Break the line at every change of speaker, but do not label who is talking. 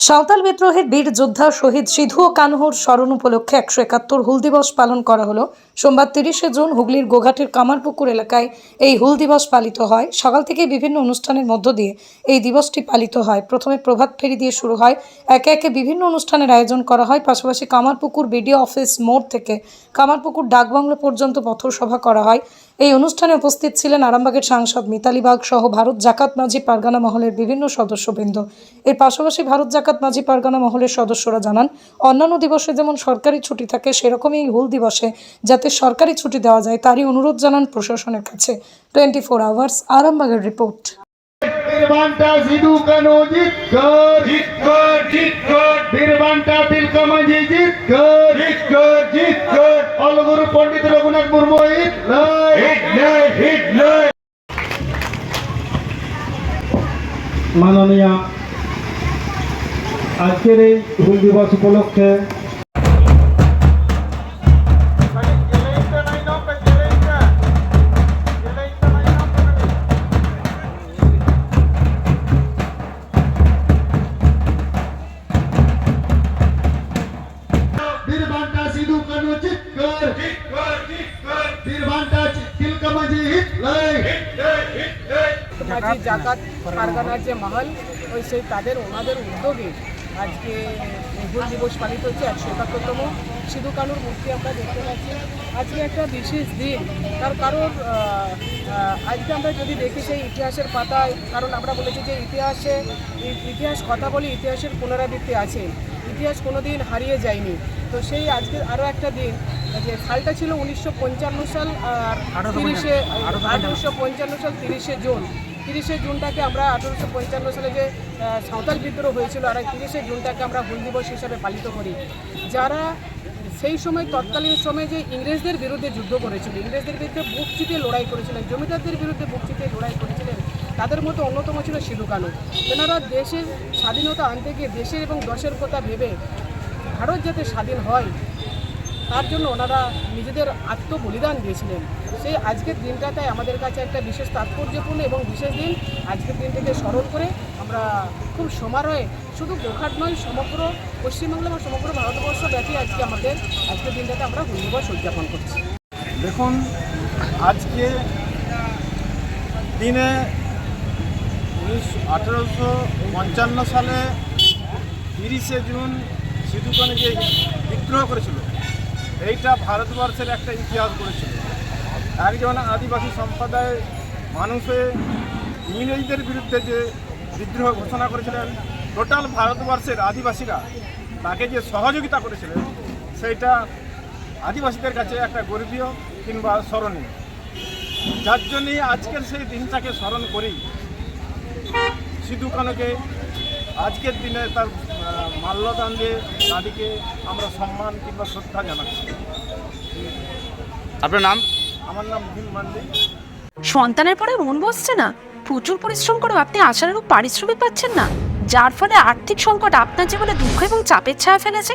সাঁওতাল বিদ্রোহের বীর যোদ্ধা শহীদ সিধু ও কানহুর স্মরণ উপলক্ষে একশো একাত্তর হুল দিবস পালন করা হলো। সোমবার তিরিশে জুন হুগলির গোঘাটের কামারপুকুর এলাকায় এই হুল দিবস পালিত হয়। সকাল থেকে বিভিন্ন অনুষ্ঠানের মধ্য দিয়ে এই দিবসটি পালিত হয়। প্রথমে প্রভাত ফেরি দিয়ে শুরু হয়। একে একে বিভিন্ন অনুষ্ঠানের আয়োজন করা হয়। পাশাপাশি কামারপুকুর বিডিও অফিস মোড় থেকে কামারপুকুর ডাকবাংলো পর্যন্ত পথসভা করা হয়। এই অনুষ্ঠানে উপস্থিত ছিলেন আরামবাগের সাংসদ মিতালি বাগ সহ ভারত জাকাত মাঝি পারগানা মহলের বিভিন্ন সদস্যবৃন্দ। এর পাশাপাশি ভারত জাকাত মাঝি পারগানা মহলের সদস্যরা জানান অন্যান্য দিবসে যেমন সরকারি ছুটি থাকে সেরকমই এই হুল দিবসে যাতে সরকারি ছুটি দেওয়া যায় তারই অনুরোধ জানান প্রশাসনের কাছে। টোয়েন্টি ফোর আওয়ার্স আরামবাগের রিপোর্ট।
বীরবান্টা সিধু কানু জিত কর?
জিত কর জিত কর।
বীরবান্টা তিলকা মাঝি জিত কর।
জিত কর জিত কর।
অলগুরু পণ্ডিত রঘুনাথ মুর্মু হিট লয়
হিট নয় হিট নয়।
মাননীয় আজকের এই হুল দিবস উপলক্ষে
বীরবান্টা সিধু কানু জিত কর
জিত কর জিত কর
বীরবান্টা তিলকা মাঝি হিট লয়
হিট নয় হিট নয়
মাঝি জাকাত পারগানার যে মহল ওই সেই তাদের ওনাদের উদ্যোগে আজকে হুল দিবস পালিত হচ্ছে একশো একাত্তরতম সিধু কানুর মূর্তি আমরা দেখতে পাচ্ছি। আজকে একটা বিশেষ দিন। তার কারণ আজকে আমরা যদি দেখি সেই ইতিহাসের পাতায় কারণ আমরা বলেছি যে ইতিহাসে ইতিহাস কথা বলি ইতিহাসের পুনরাবৃত্তি আছে। ইতিহাস কোনো দিন হারিয়ে যায়নি। তো সেই আজকে আরও একটা দিন যে সালটা ছিল উনিশশো পঞ্চান্ন সাল আর তিরিশে আঠারোশো পঞ্চান্ন সাল তিরিশে জুন। তিরিশে জুনটাকে আমরা আঠারোশো পঞ্চান্ন সালে যে সাঁওতাল বিদ্রোহ হয়েছিল, আর তিরিশে জুনটাকে আমরা হুল দিবস হিসাবে পালিত করি। যারা সেই সময় তৎকালীন সময়ে যে ইংরেজদের বিরুদ্ধে যুদ্ধ করেছিল, ইংরেজদের বিরুদ্ধে বুক চিতিয়ে লড়াই করেছিলেন জমিদারদের বিরুদ্ধে বুক চিতিয়ে লড়াই করেছিলেন, তাদের মধ্যে অন্যতম ছিল সিধু কানু। তেনারা দেশের স্বাধীনতা আনতে গিয়ে দেশের এবং দশের কথা ভেবে ভারত যাতে স্বাধীন হয় তার জন্য ওনারা নিজেদের আত্মবলিদান দিয়েছিলেন। সেই আজকের দিনটাতে আমাদের কাছে একটা বিশেষ তাৎপর্যপূর্ণ এবং বিশেষ দিন। আজকের দিনটিকে স্মরণ করে আমরা খুব সমারোহে শুধু গোঘাট নয়, সমগ্র পশ্চিমবাংলা বা সমগ্র ভারতবর্ষ ব্যাপী আজকে আমাদের, আজকের দিনটাতে আমরা হুল দিবস উদযাপন করছি।
দেখুন, আজকে দিনে উনিশ আঠেরোশো পঞ্চান্ন সালে তিরিশে জুন যে বিদ্রোহ করেছিল। এইটা ভারতবর্ষের একটা ইতিহাস করেছিল একজন আদিবাসী সম্প্রদায়ের মানুষে ইংরেজদের বিরুদ্ধে যে বিদ্রোহ ঘোষণা করেছিলেন টোটাল ভারতবর্ষের আদিবাসীরা তাকে যে সহযোগিতা করেছিলেন, সেইটা আদিবাসীদের কাছে একটা গর্বীয় কিংবা স্মরণীয়। যার জন্যে আজকের সেই দিনটাকে স্মরণ করি সিধু কানুকে আজকের দিনে তার মাল্যদান দিয়ে তাদেরকে আমরা সম্মান কিংবা শ্রদ্ধা জানাচ্ছি।
আপনার নাম?
আমার নাম ভীম মান্ডি।
সন্তানের পরে মন বসছে না। প্রচুর পরিশ্রম করেও আপনি আশানুরূপ পারিশ্রমিক পাচ্ছেন না। যার ফলে আর্থিক সংকট আপনার জীবনে দুঃখ এবং চাপের ছায়া ফেলেছে।